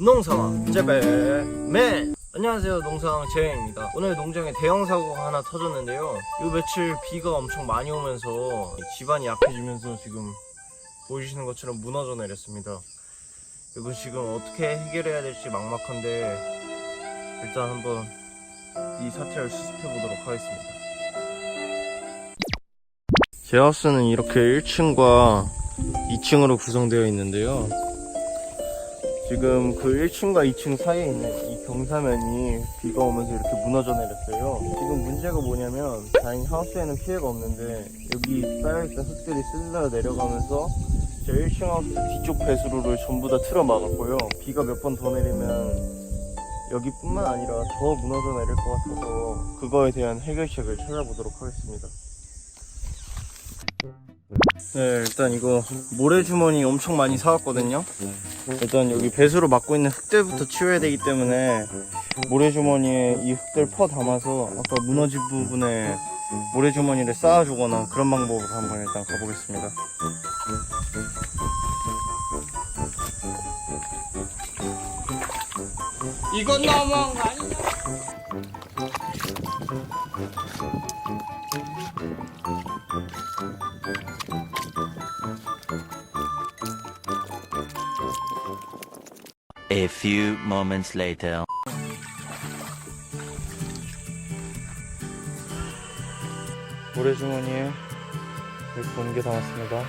농상황 재배맨 안녕하세요. 농상황 재입니다. 오늘 농장에 대형 사고가 하나 터졌는데요. 요 며칠 비가 엄청 많이 오면서 집안이 약해지면서 지금 보이시는 것처럼 무너져 내렸습니다. 이거 지금 어떻게 해결해야 될지 막막한데 일단 한번 이 사태를 수습해 보도록 하겠습니다. 제 하우스는 이렇게 1층과 2층으로 구성되어 있는데요 지금 그 1층과 2층 사이에 있는 이 경사면이 비가 오면서 이렇게 무너져 내렸어요. 지금 문제가 뭐냐면 다행히 하우스에는 피해가 없는데 여기 쌓여있던 흙들이 쓸려 내려가면서 제 1층 하우스 뒤쪽 배수로를 전부 다 틀어 막았고요. 비가 몇 번 더 내리면 여기뿐만 아니라 더 무너져 내릴 것 같아서 그거에 대한 해결책을 찾아보도록 하겠습니다. 네, 일단 이거 모래주머니 엄청 많이 사왔거든요. 일단 여기 배수로 막고 있는 흙들부터 치워야 되기 때문에 모래주머니에 이 흙들 퍼 담아서 아까 무너진 부분에 모래주머니를 쌓아주거나 그런 방법으로 한번 일단 가보겠습니다. 이건 너무한 거 아니냐? A few moments later. 모래주머니에 이렇게 옮겨 담았습니다.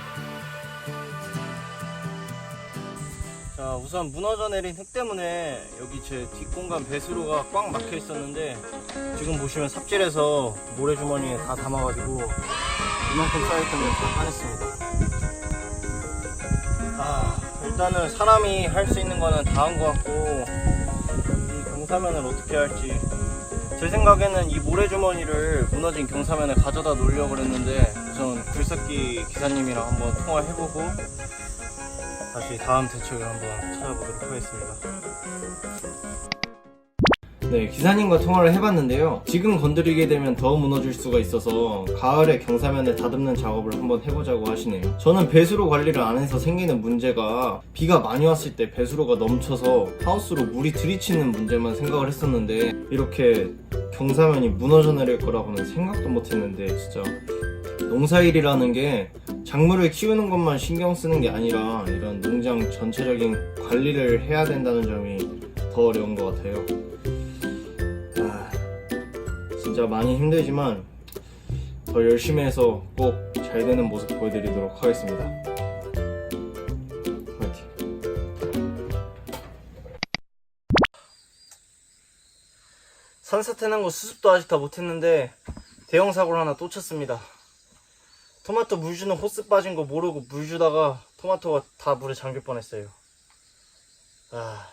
자, 우선 무너져 내린 흙 때문에 여기 제 뒷공간 배수로가 꽉 막혀 있었는데 지금 보시면 삽질해서 모래주머니에 다 담아가지고 이만큼 쌓였던 걸다 파냈습니다. 아, 일단은 사람이 할 수 있는 거는 다 한 것 같고 이 경사면을 어떻게 할지 제 생각에는 이 모래주머니를 무너진 경사면에 가져다 놓으려고 그랬는데 우선 굴삭기 기사님이랑 한번 통화해보고 다시 다음 대책을 한번 찾아보도록 하겠습니다. 네, 기사님과 통화를 해봤는데요. 지금 건드리게 되면 더 무너질 수가 있어서 가을에 경사면을 다듬는 작업을 한번 해보자고 하시네요. 저는 배수로 관리를 안 해서 생기는 문제가 비가 많이 왔을 때 배수로가 넘쳐서 하우스로 물이 들이치는 문제만 생각을 했었는데 이렇게 경사면이 무너져 내릴 거라고는 생각도 못 했는데 진짜 농사일이라는 게 작물을 키우는 것만 신경 쓰는 게 아니라 이런 농장 전체적인 관리를 해야 된다는 점이 더 어려운 것 같아요. 아, 진짜 많이 힘들지만 더 열심히 해서 꼭 잘 되는 모습 보여드리도록 하겠습니다. 산사태 난 거 수습도 아직 다 못했는데 대형 사고를 하나 또 쳤습니다. 토마토 물 주는 호스 빠진 거 모르고 물 주다가 토마토가 다 물에 잠길 뻔했어요. 아,